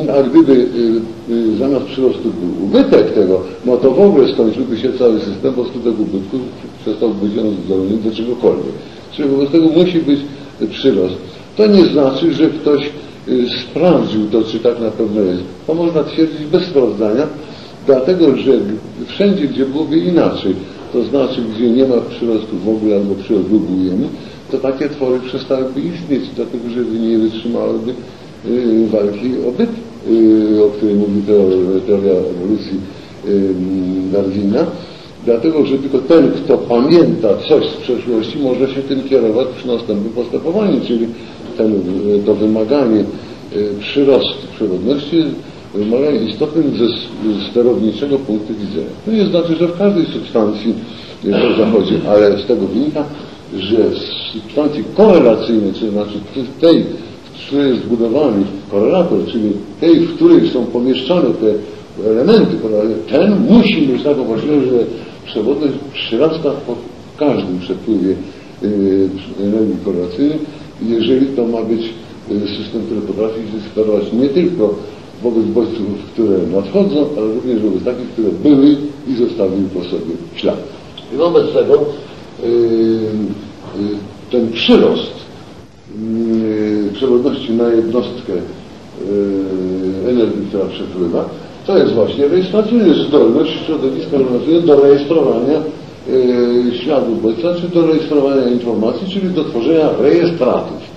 A gdyby y, y, zamiast przyrostu był ubytek tego, no to w ogóle skończyłby się cały system, bo skutek ubytku przestałby być on zdolny do czegokolwiek. Czyli wobec tego musi być przyrost. To nie znaczy, że ktoś y, sprawdził to, czy tak na pewno jest. To można twierdzić bez sprawdzania, dlatego że wszędzie, gdzie byłoby inaczej, to znaczy, gdzie nie ma przyrostu w ogóle albo przyrost ujemny, to takie twory przestałyby istnieć, dlatego że nie wytrzymałyby walki o byt, y, o której mówi teoria ewolucji y, Darwina. Dlatego, że tylko ten, kto pamięta coś z przeszłości, może się tym kierować przy następnym postępowaniu, czyli ten, to wymaganie przyrostu przyrodności wymaganie istotnym ze sterowniczego punktu widzenia. To nie znaczy, że w każdej substancji to zachodzi, ale z tego wynika, że w substancji korelacyjnej, czyli znaczy tej, w której jest zbudowany korelator, czyli tej, w której są pomieszczone te elementy, ten musi mieć taką właściwość, że przewodność przyrasta po każdym przepływie yy, energii korelacyjnej, jeżeli to ma być yy, system, który potrafi sterować nie tylko wobec bodźców, które nadchodzą, ale również wobec takich, które były i zostawiły po sobie ślad. I wobec tego yy, ten przyrost przewodności na jednostkę yy, energii, która przepływa, to jest właśnie rejestracyjna zdolność środowiska do rejestrowania yy, śladów bodźca, czy do rejestrowania informacji, czyli do tworzenia rejestratów.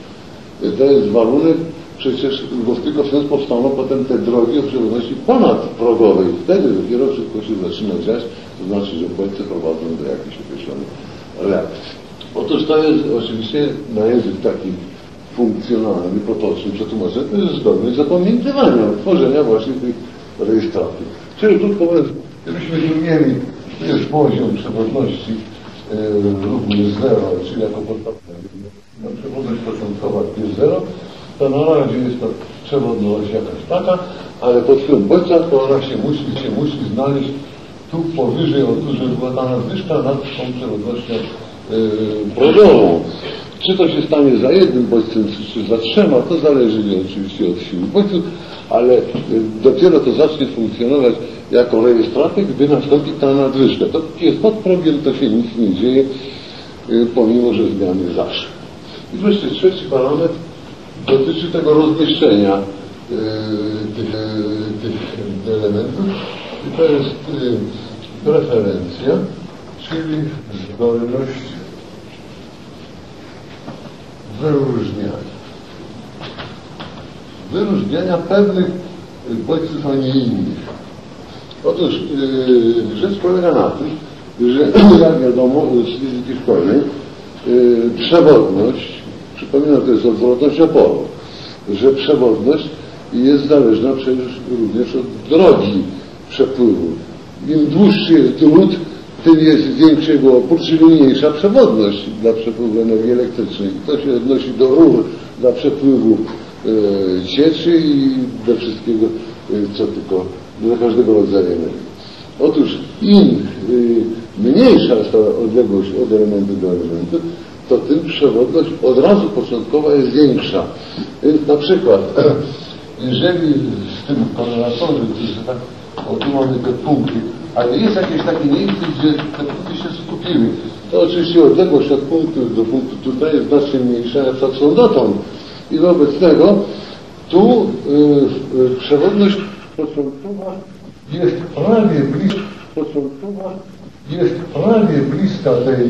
To jest warunek przecież bo tylko w ten powstaną potem te drogi o przewodności ponadprogowej. Wtedy dopiero wszystko się zaczyna dziać, to znaczy, że bodźce prowadzą do jakichś określonych reakcji. Otóż to jest oczywiście na język taki funkcjonalny, potoczny, przetłumaczony, to jest zdolność zapamiętywania, tworzenia właśnie tych rejestratów. Czyli krótko mówiąc, gdybyśmy mieli, jest poziom przewodności yy, równy 0, czyli jako podstawę, przewodność początkowa jest 0, to na razie jest to przewodność jakaś taka, ale pod wpływem bodźca to ona się musi, się musi znaleźć tu powyżej, otóż była ta nadwyżka nad tą przewodnością yy, progową. Czy to się stanie za jednym bodźcem, czy za trzema, to zależy oczywiście od siły bodźców, ale yy, dopiero to zacznie funkcjonować jako rejestraty, gdy nastąpi ta nadwyżka. To jest pod progiem, to się nic nie dzieje, yy, pomimo, że zmiany zawsze. I wreszcie trzeci parametr, dotyczy tego rozmieszczenia yy, tych, tych, elementów i to jest preferencja, czyli zdolność wyróżniania. Wyróżniania pewnych bodźców, a nie innych. Otóż yy, rzecz polega na tym, że jak wiadomo z fizyki szkolnej yy, przewodność Przypominam, to jest odwrotność oporu, że przewodność jest zależna przecież również od drogi przepływu. Im dłuższy jest drut, tym jest większy opór, czyli mniejsza przewodność dla przepływu energii elektrycznej. To się odnosi do rur dla przepływu e, cieczy i do wszystkiego, e, co tylko, do każdego rodzaju energii. Otóż im e, mniejsza jest ta odległość od elementu do elementu, to tym przewodność od razu początkowa jest większa. Więc na przykład, jeżeli w tym korelatorze, że tak, o mamy te punkty, ale jest jakieś takie miejsce, gdzie te punkty się skupiły, to oczywiście odległość od punktu do punktu tutaj jest znacznie mniejsza, jak przykład są dotąd. I wobec tego tu yy, przewodność początkowa jest prawie bliska, jest prawie bliska tej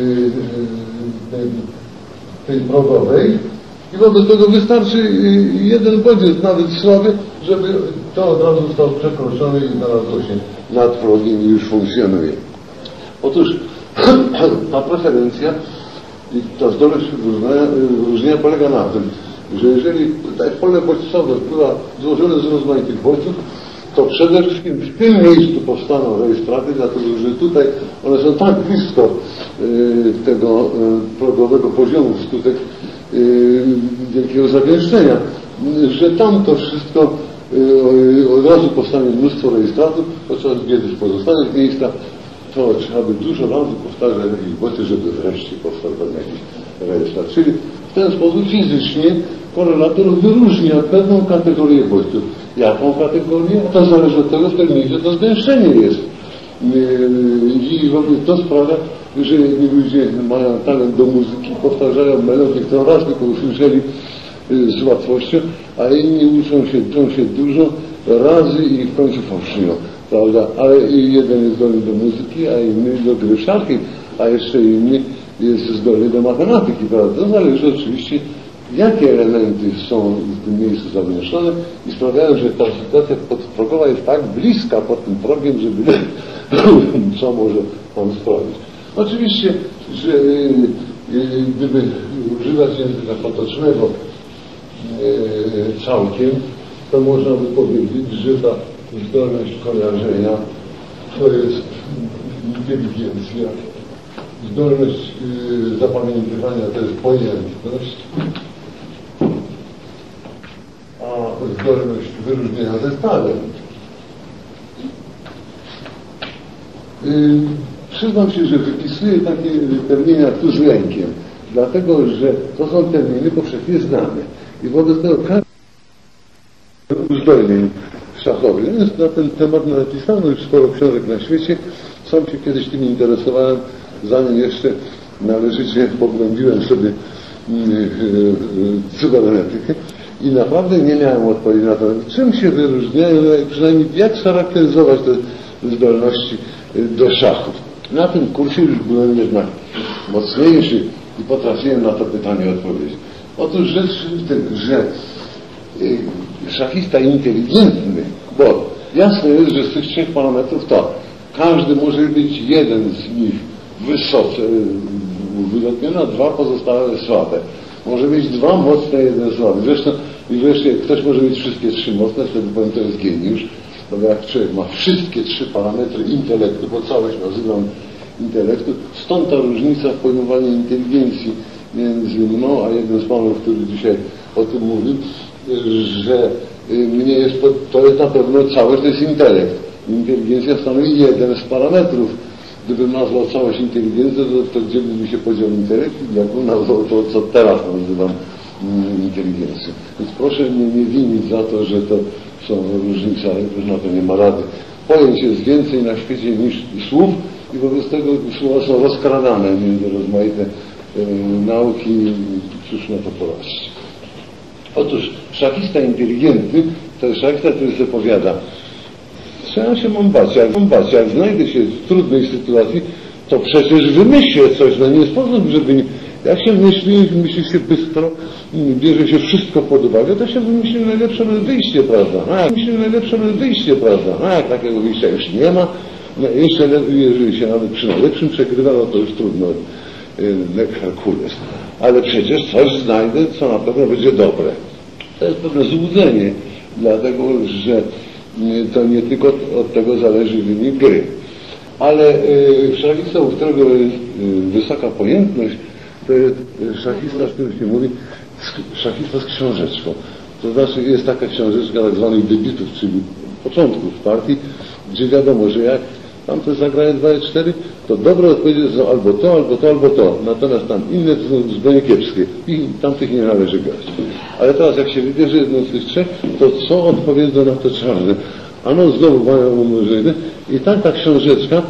yy, tej, tej progowej. I wobec tego wystarczy jeden bodziec, nawet słaby, żeby to od razu został przekroczony i znalazło się nad progiem i już funkcjonuje. Otóż ta preferencja i ta zdolność wyróżnienia polega na tym, że jeżeli tak pole bodźcowe wpływa złożone z rozmaitych bodźców, to przede wszystkim w tym miejscu powstaną rejestraty, dlatego że tutaj one są tak blisko y, tego y, progowego poziomu wskutek y, wielkiego zagęszczenia, że tam to wszystko od razu powstanie mnóstwo rejestratów, podczas gdy w pozostałych miejscach to trzeba by dużo razy powtarzać jakieś bodźce, żeby wreszcie powstał ten jakiś rejestrat. Czyli w ten sposób fizycznie korelator wyróżnia pewną kategorię bodźców. Jaką kategorię? To zależy od tego, w którym miejscu to zgęszczenie jest. Yy, I to sprawia, że ludzie mają talent do muzyki, powtarzają melodię, którą raz tylko usłyszeli yy, z łatwością, a inni uczą się, uczą się dużo razy i w końcu fałszują, prawda? Ale jeden jest zdolny do muzyki, a inny do gry w szachy, a jeszcze inny jest zdolny do matematyki, prawda? To zależy oczywiście jakie elementy są w tym miejscu zamieszczone i sprawiają, że ta sytuacja podprogowa jest tak bliska pod tym progiem, żeby co może tam sprawić. Oczywiście, że y, y, gdyby używać języka potocznego całkiem, to można by powiedzieć, że ta zdolność kojarzenia to jest inteligencja, zdolność zapamiętywania to jest pojętność, a zdolność wyróżnienia to jest talent. Yy, przyznam się, że wypisuję takie terminy tu z lękiem, dlatego że to są terminy powszechnie znane i wobec tego każdy uzdolnień szachowych. Jest na ten temat napisano już sporo książek na świecie. Sam się kiedyś tym interesowałem, zanim jeszcze należycie pogłębiłem sobie cybernetykę i naprawdę nie miałem odpowiedzi na to, czym się wyróżniają, przynajmniej jak scharakteryzować te zdolności do szachów. Na tym kursie już byłem jednak mocniejszy i potrafiłem na to pytanie odpowiedzieć. Otóż rzecz w tym, że y, szachista inteligentny, bo jasne jest, że z tych trzech parametrów to każdy może być jeden z nich wysoce y, wylotniony, a dwa pozostałe słabe. Może mieć dwa mocne, jeden słaby. Zresztą, i wreszcie ktoś może mieć wszystkie trzy mocne, wtedy powiem, to jest geniusz. No jak człowiek ma wszystkie trzy parametry intelektu, bo całość nazywam intelektu, stąd ta różnica w pojmowaniu inteligencji między mną a jednym z panów, który dzisiaj o tym mówił, że y, mnie jest, to jest na pewno całość, to jest intelekt. Inteligencja stanowi jeden z parametrów. Gdybym nazwał całość inteligencji, to, to gdzie by mi się podział intelekt i jakbym nazwał to, co teraz nazywam mm, inteligencją. Więc proszę mnie nie winić za to, że to są różnice, ale już na to nie ma rady. Pojęć jest więcej na świecie niż słów i wobec tego słowa są rozkradane między rozmaite nauki i cóż na to poradzić. Otóż szachista inteligentny jest szachista, który sobie powiada ja się mam bać? Jak mam bać? Jak znajdę się w trudnej sytuacji, to przecież wymyślę coś. No nie sposób, żeby nie, jak się myśli, myśli się bystro, bierze się wszystko pod uwagę, to się wymyśli najlepsze wyjście, prawda? No jak myśli najlepsze wyjście, prawda? No takiego wyjścia już nie ma, no jeszcze jeżeli się nawet przy najlepszym przegrywa, no to już trudno, ne kalkules. Ale przecież coś znajdę, co na pewno będzie dobre. To jest pewne złudzenie, dlatego że to nie tylko od tego zależy wynik gry. Ale szachista, u którego jest wysoka pojętność, to jest szachista, w którym się mówi, szachista z książeczką. To znaczy jest taka książeczka tak zwanych debiutów, czyli początków partii, gdzie wiadomo, że jak tam to zagraje 2 4, to dobre odpowiedzi są albo to, albo to, albo to. Natomiast tam inne to są zupełnie kiepskie i tamtych nie należy grać. Ale teraz jak się wybierze jedną z tych trzech, to co odpowiedzą na to czarne? Ano znowu mają umnożone i tak ta książeczka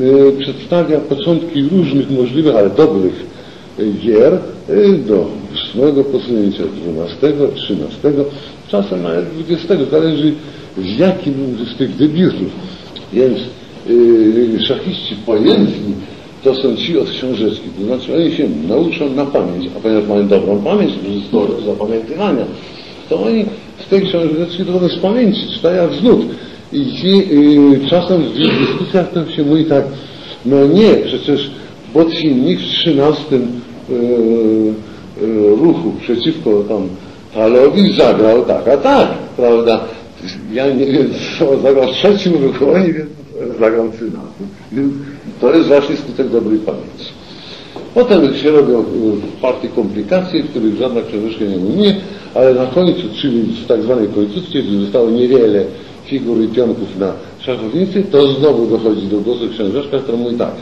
y, przedstawia początki różnych możliwych, ale dobrych gier y, do 8 posunięcia 12, 13, czasem nawet 20, zależy z jakim z tych debiutów. Więc yy, szachiści pojętni to są ci od książeczki, to znaczy oni się nauczą na pamięć, a ponieważ mają dobrą pamięć, zdolność zapamiętywania, to oni z tej książeczki trochę z pamięci czytają z nut. I ci, yy, czasem w dyskusjach to się mówi tak, no nie, przecież Bocimnik w 13 yy, yy, ruchu przeciwko tam Talowi zagrał tak, a tak, prawda? Ja nie wiem, co zagrał w trzecim ruchu, oni Więc to jest właśnie skutek dobrej pamięci. Potem się robią w partii komplikacje, których żadna książeczka nie umie, ale na końcu, czyli w tak zwanej końcówce, gdzie zostało niewiele figur i pionków na szachownicy, to znowu dochodzi do głosu książeczka, która mówi tak,